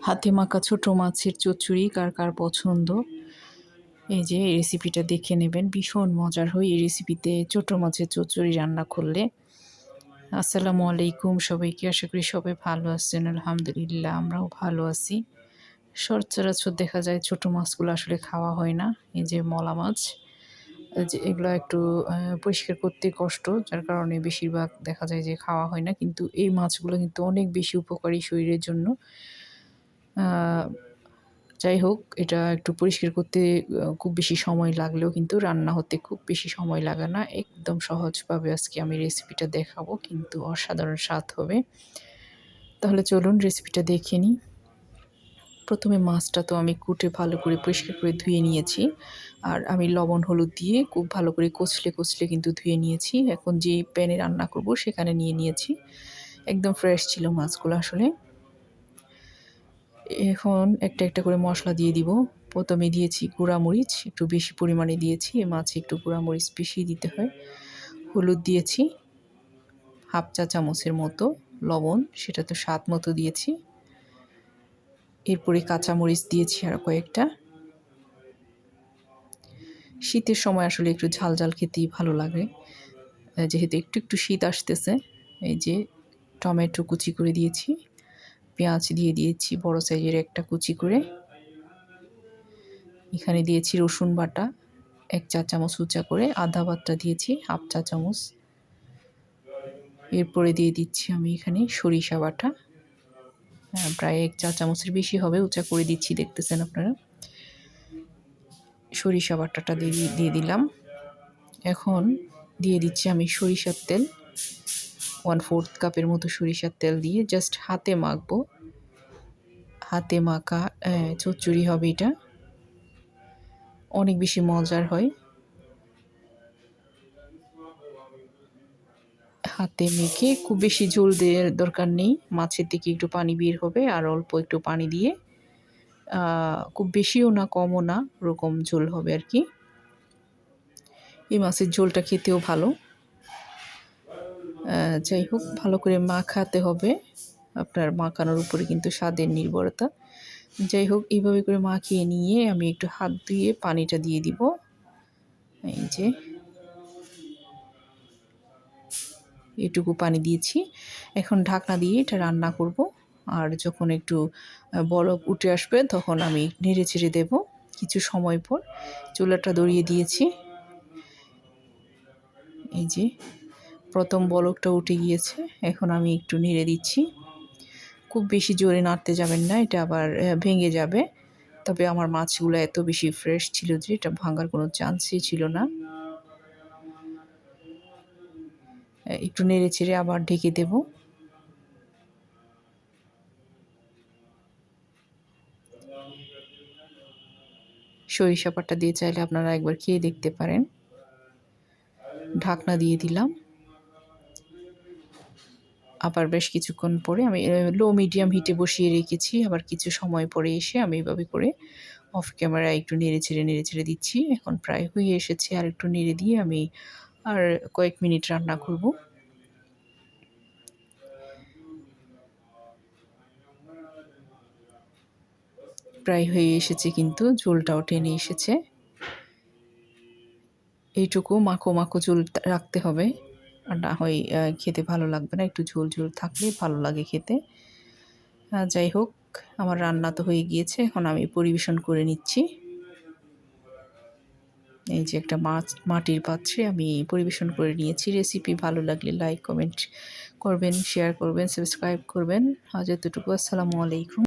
হাতে মাখা ছোটো মাছের চচ্চড়ি কার কার পছন্দ? এই যে, এই রেসিপিটা দেখে নেবেন। ভীষণ মজার হয় এই রেসিপিতে ছোটো মাছের চচ্চড়ি রান্না করলে। আসসালামু আলাইকুম সবাইকে। আশা করি সবাই ভালো আছেন। আলহামদুলিল্লাহ, আমরাও ভালো আছি। সচরাচর দেখা যায় ছোটো মাছগুলো আসলে খাওয়া হয় না। এই যে মলা মাছ যে এগুলো একটু পরিষ্কার করতে কষ্ট। যার কারণে বেশিরভাগ দেখা যায় যে খাওয়া হয় না। কিন্তু এই মাছগুলো কিন্তু অনেক বেশি উপকারী শরীরের জন্য। যাই হোক, এটা একটু পরিষ্কার করতে খুব বেশি সময় লাগলেও কিন্তু রান্না হতে খুব বেশি সময় লাগে না। একদম সহজভাবে আজকে আমি রেসিপিটা দেখাবো, কিন্তু অসাধারণ স্বাদ হবে। তাহলে চলুন রেসিপিটা দেখে নিই। প্রথমে মাছটা তো আমি কুটে ভালো করে পরিষ্কার করে ধুয়ে নিয়েছি, আর আমি লবণ, হলুদ দিয়ে খুব ভালো করে কচলে কচলে কিন্তু ধুয়ে নিয়েছি। এখন যে প্যানে রান্না করব সেখানে নিয়ে নিয়েছি। একদম ফ্রেশ ছিল মাছগুলো আসলে। এখন একটা একটা করে মশলা দিয়ে দিব। প্রথমে দিয়েছি গুঁড়ামরিচ, একটু বেশি পরিমাণে দিয়েছি মাছে একটু গুঁড়ামরিচ বেশি দিতে হয়। হলুদ দিয়েছি, হাফ চা চামচের মতো লবণ, সেটা তো স্বাদ মতো দিয়েছি। এরপরে কাঁচামরিচ দিয়েছি আর কয়েকটা। শীতের সময় আসলে একটু ঝাল ঝাল খেতেই ভালো লাগে। যেহেতু একটু একটু শীত আসতেছে, এই যে টমেটো কুচি করে দিয়েছি। পেঁয়াজ দিয়ে দিয়েছি বড় সাইজের একটা কুচি করে। এখানে দিয়েছি রসুন বাটা এক চা চামচ উঁচা করে আদা বাটটা দিয়েছি হাফ চা চামচ। এরপরে দিয়ে দিচ্ছি আমি এখানে সরিষা বাটা। হ্যাঁ, প্রায় এক চা চামচের বেশি হবে উঁচা করে দিচ্ছি দেখতেছেন আপনারা। সরিষা বাটাটা দিয়ে দিয়ে দিলাম। এখন দিয়ে দিচ্ছি আমি সরিষার তেল। ওয়ান ফোর্থ কাপের মতো সরিষার তেল দিয়ে জাস্ট হাতে মাখবো। হাতে মাখা চচ্চড়ি হবে এটা। অনেক বেশি মজার হয়। হাতে মেখে খুব বেশি ঝোল দেওয়ার দরকার নেই। মাছের থেকে একটু পানি বের হবে আর অল্প একটু পানি দিয়ে খুব বেশিও না, কমও না, ওরকম ঝোল হবে আর কি। এই মাছের ঝোলটা খেতেও ভালো। যাই হোক, ভালো করে মাখাতে হবে। আপনার মাখানোর উপরে কিন্তু স্বাদের নির্ভরতা। যাই হোক, এইভাবে করে মাখিয়ে নিয়ে আমি একটু হাত ধুয়ে পানিটা দিয়ে দিব। এই যে এটুকু পানি দিয়েছি। এখন ঢাকনা দিয়ে এটা রান্না করব। আর যখন একটু বরফ উঠে আসবে, তখন আমি নেড়ে ছেড়ে দেবো কিছু সময় পর। চুলাটা দড়িয়ে দিয়েছি। এই যে প্রথম বলকটা উঠে গিয়েছে, এখন আমি একটু নেড়ে দিচ্ছি। খুব বেশি জোরে নাড়তে যাবেন না, এটা আবার ভেঙে যাবে। তবে আমার মাছগুলো এত বেশি ফ্রেশ ছিল যে এটা ভাঙার কোনো চান্সই ছিল না। একটু নেড়ে চেড়ে আবার ঢেকে দেব। সরিষা পাটা দিয়ে চাইলে আপনারা একবার খেয়ে দেখতে পারেন। ঢাকনা দিয়ে দিলাম। আবার বেশ কিছুক্ষণ পরে আমি লো মিডিয়াম হিটে বসিয়ে রেখেছি। আবার কিছু সময় পরে এসে আমি এভাবে করে অফ ক্যামেরা একটু নেড়ে ছেড়ে নেড়ে ছেড়ে দিচ্ছি। এখন প্রায় হয়ে এসেছে, আর একটু নেড়ে দিয়ে আমি আর কয়েক মিনিট রান্না করব। প্রায় হয়ে এসেছে কিন্তু ঝোলটাও টেনে এসেছে। এইটুকু মাখো মাখো ঝোল রাখতে হবে। না হয় খেতে ভালো লাগবে না। একটু ঝোল ঝোল থাকলে ভালো লাগে খেতে। যাই হোক, আমার রান্না তো হয়ে গিয়েছে। এখন আমি পরিবেশন করে নিচ্ছি। এই যে একটা মাছ, মাটির পাত্রে আমি পরিবেশন করে নিয়েছি। রেসিপি ভালো লাগলে লাইক, কমেন্ট করবেন, শেয়ার করবেন, সাবস্ক্রাইব করবেন। আজ এতটুকু। আসসালামু আলাইকুম।